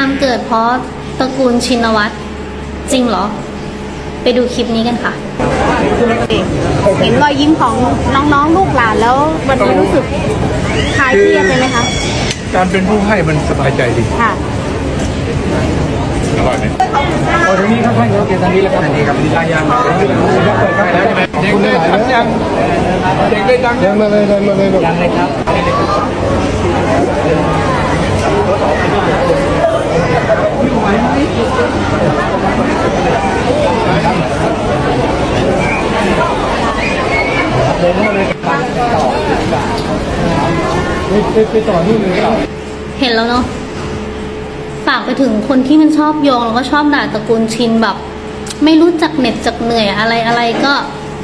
ามเกิดเพราะตระกูลชินวัตรจริงเหรอ ไปดูคลิปนี้กันค่ะ เห็นรอยยิ้มของน้องๆลูกหลานแล้ววันนี้รู้สึกคลายเครียดเลยไหมคะ การเป็นผู้ให้มันสบายใจดี ค่ะ อร่อยไหมโอ้ตรงนี้ครับท่านครับเดี๋ยวทางนี้แล้วครับนี่ครับยังยังยังเปิดครับแล้วใช่ไหมเด็กได้ตังค์ยังเด็กได้ตังค์ยังมาเลยมาเลยยังเลยครับ เห็นแล้วเนาะฝากไปถึงคนที่มันชอบโยงแล้วก็ชอบด่าตระกูลชินแบบ ไม่รู้จักเหน็ดจักเหนื่อยอะไรอะไรก็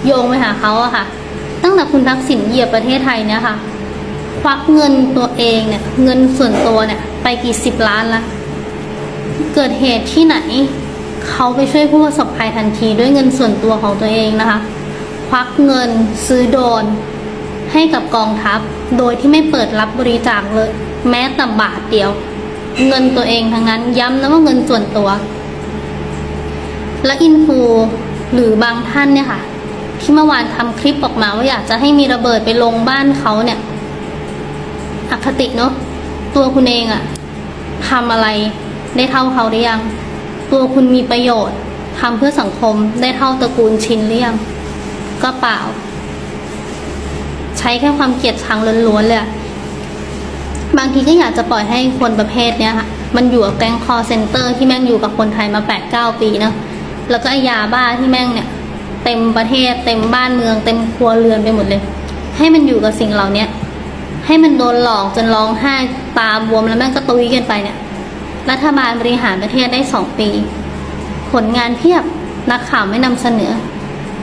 โยงไปหาเขาอะค่ะ ตั้งแต่คุณทักษิณเหยียบประเทศไทยเนี่ยค่ะ ควักเงินตัวเองเนี่ย เงินส่วนตัวเนี่ย ไปกี่สิบล้านละเกิดเหตุที่ไหน เขาไปช่วยผู้ประสบภัยทันทีด้วยเงินส่วนตัวของตัวเองนะคะ วักเงิน ซื้อโดน ให้กับกองทัพ โดยที่ไม่เปิดรับบริจาคเลย แม้แต่บาทเดียว เงินตัวเองทั้งนั้นย้ำนะว่าเงินส่วนตัว และอินฟูหรือบางท่านเนี่ยค่ะ ที่เมื่อวานทำคลิปออกมาว่าอยากจะให้มีระเบิดไปลงบ้านเขาเนี่ยอคติเนาะตัวคุณเองอะทำอะไรได้เท่าเขาหรือยัง ตัวคุณมีประโยชน์ทำเพื่อสังคมได้เท่าตระกูลชินหรือยัง ก็เปล่า ใช้แค่ความเกลียดชังล้วนๆเลยบางทีก็อยากจะปล่อยให้คนประเภทเนี้ยค่ะมันอยู่กับแก๊งคอเซ็นเตอร์ที่แม่งอยู่กับคนไทยมาแปดเก้าปีเนาะแล้วก็ยาบ้าที่แม่งเนี่ย เต็มประเทศ เต็มบ้านเมือง เต็มครัวเรือนไปหมดเลย ให้มันอยู่กับสิ่งเหล่าเนี้ยให้มันโดนหลอกจนร้องไห้ตาบวมแล้วแม่งก็ตุยกันไปเนี่ย รัฐบาลบริหารประเทศได้สองปี ผลงานเพียบนักข่าวไม่นำเสนอ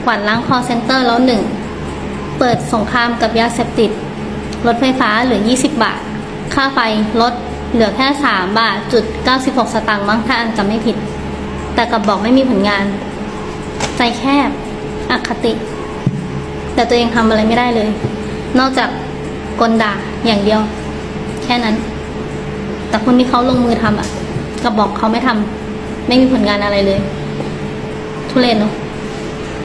กวาดล้างคอเซ็นเตอร์แล้วหนึ่งเปิดสงครามกับยาเสพติดรถไฟฟ้าเหลือ 20 บาท ค่าไฟลดเหลือแค่ 3 บาทจุด96 สตางค์มั้งถ้าอันจำไม่ผิด แต่กับบอกไม่มีผลงาน ใจแคบอคติ แต่ตัวเองทำอะไรไม่ได้เลย นอกจากกลด่าอย่างเดียว แค่นั้น แต่คนที่เขาลงมือทำอะกับบอกเขาไม่ทำไม่มีผลงานอะไรเลย ทุเรศเนอะ